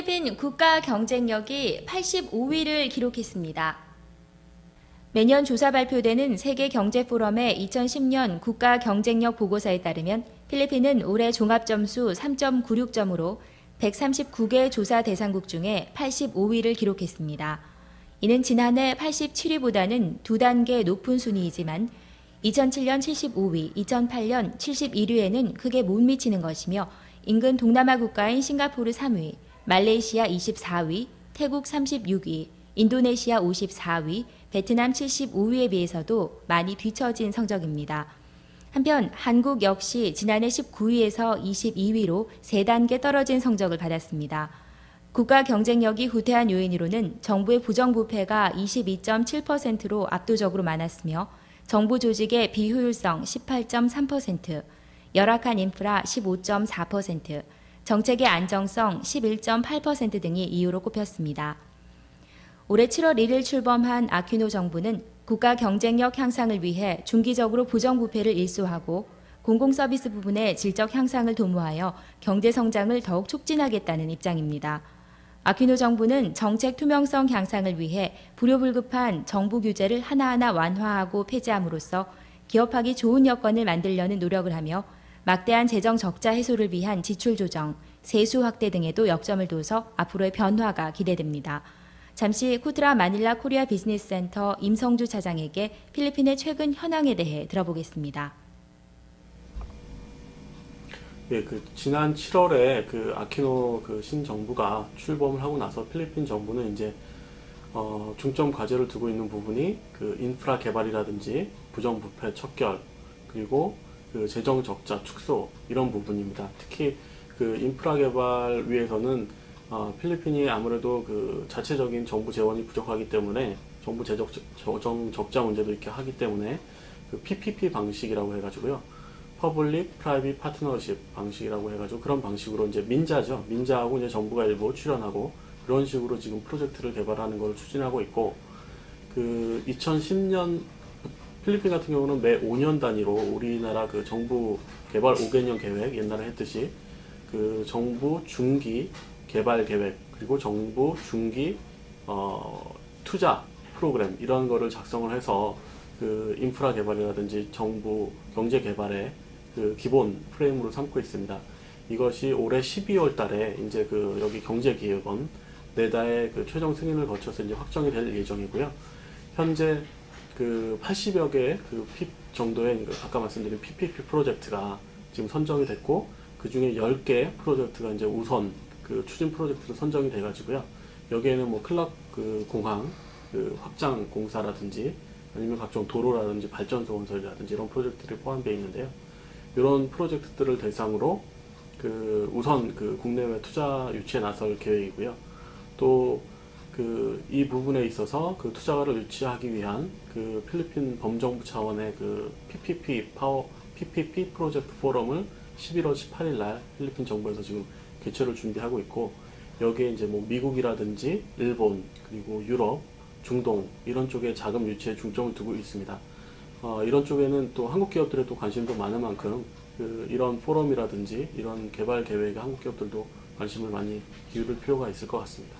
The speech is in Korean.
필리핀 국가 경쟁력이 85위를 기록했습니다. 매년 조사 발표되는 세계 경제 포럼의 2010년 국가 경쟁력 보고서에 따르면 필리핀은 올해 종합 점수 3.96점으로 139개 조사 대상국 중에 85위를 기록했습니다. 이는 지난해 87위보다는 두 단계 높은 순위이지만 2007년 75위, 2008년 71위에는 크게 못 미치는 것이며 인근 동남아 국가인 싱가포르 3위, 말레이시아 24위, 태국 36위, 인도네시아 54위, 베트남 75위에 비해서도 많이 뒤처진 성적입니다. 한편 한국 역시 지난해 19위에서 22위로 세 단계 떨어진 성적을 받았습니다. 국가 경쟁력이 후퇴한 요인으로는 정부의 부정부패가 22.7%로 압도적으로 많았으며 정부 조직의 비효율성 18.3%, 열악한 인프라 15.4%, 정책의 안정성 11.8% 등이 이유로 꼽혔습니다. 올해 7월 1일 출범한 아퀴노 정부는 국가 경쟁력 향상을 위해 중기적으로 부정부패를 일소하고 공공서비스 부분의 질적 향상을 도모하여 경제 성장을 더욱 촉진하겠다는 입장입니다. 아퀴노 정부는 정책 투명성 향상을 위해 불효불급한 정부 규제를 하나하나 완화하고 폐지함으로써 기업하기 좋은 여건을 만들려는 노력을 하며 막대한 재정 적자 해소를 위한 지출 조정, 세수 확대 등에도 역점을 둬서 앞으로의 변화가 기대됩니다. 잠시 쿠트라 마닐라 코리아 비즈니스 센터 임성주 차장에게 필리핀의 최근 현황에 대해 들어보겠습니다. 예, 그 지난 7월에 그 아키노 그 신정부가 출범을 하고 나서 필리핀 정부는 이제 어, 중점 과제를 두고 있는 부분이 그 인프라 개발이라든지 부정부패 척결 그리고 그 재정 적자 축소 이런 부분입니다. 특히 그 인프라 개발 위해서는 어, 필리핀이 아무래도 그 자체적인 정부 재원이 부족하기 때문에 정부 재정 적자 문제도 이렇게 하기 때문에 그 PPP 방식이라고 해가지고요. 퍼블릭 프라이빗 파트너십 방식이라고 해가지고 그런 방식으로 이제 민자죠. 민자하고 이제 정부가 일부 출연하고 그런 식으로 지금 프로젝트를 개발하는 걸 추진하고 있고 그 2010년 필리핀 같은 경우는 매 5년 단위로 우리나라 그 정부 개발 5개년 계획 옛날에 했듯이 그 정부 중기 개발 계획 그리고 정부 중기 어, 투자 프로그램 이런 거를 작성을 해서 그 인프라 개발이라든지 정부 경제 개발의 그 기본 프레임으로 삼고 있습니다. 이것이 올해 12월 달에 이제 그 여기 경제기획원 네다의 그 최종 승인을 거쳐서 이제 확정이 될 예정이고요. 현재 그 80여 개의 그핍 정도의 그 아까 말씀드린 PPP 프로젝트가 지금 선정이 됐고 그 중에 10개 프로젝트가 이제 우선 그 추진 프로젝트로 선정이 돼가지고요. 여기에는 뭐 클럽 그 공항 그 확장 공사라든지 아니면 각종 도로라든지 발전소 건설이라든지 이런 프로젝트들이 포함되어 있는데요. 이런 프로젝트들을 대상으로 그 우선 그 국내외 투자 유치에 나설 계획이고요. 또 그 이 부분에 있어서 그 투자가를 유치하기 위한 그 필리핀 범정부 차원의 그 PPP 파워 PPP 프로젝트 포럼을 11월 18일 날 필리핀 정부에서 지금 개최를 준비하고 있고 여기에 이제 뭐 미국이라든지 일본 그리고 유럽 중동 이런 쪽에 자금 유치에 중점을 두고 있습니다. 어, 이런 쪽에는 또 한국 기업들의 또 관심도 많은 만큼 그 이런 포럼이라든지 이런 개발 계획에 한국 기업들도 관심을 많이 기울일 필요가 있을 것 같습니다.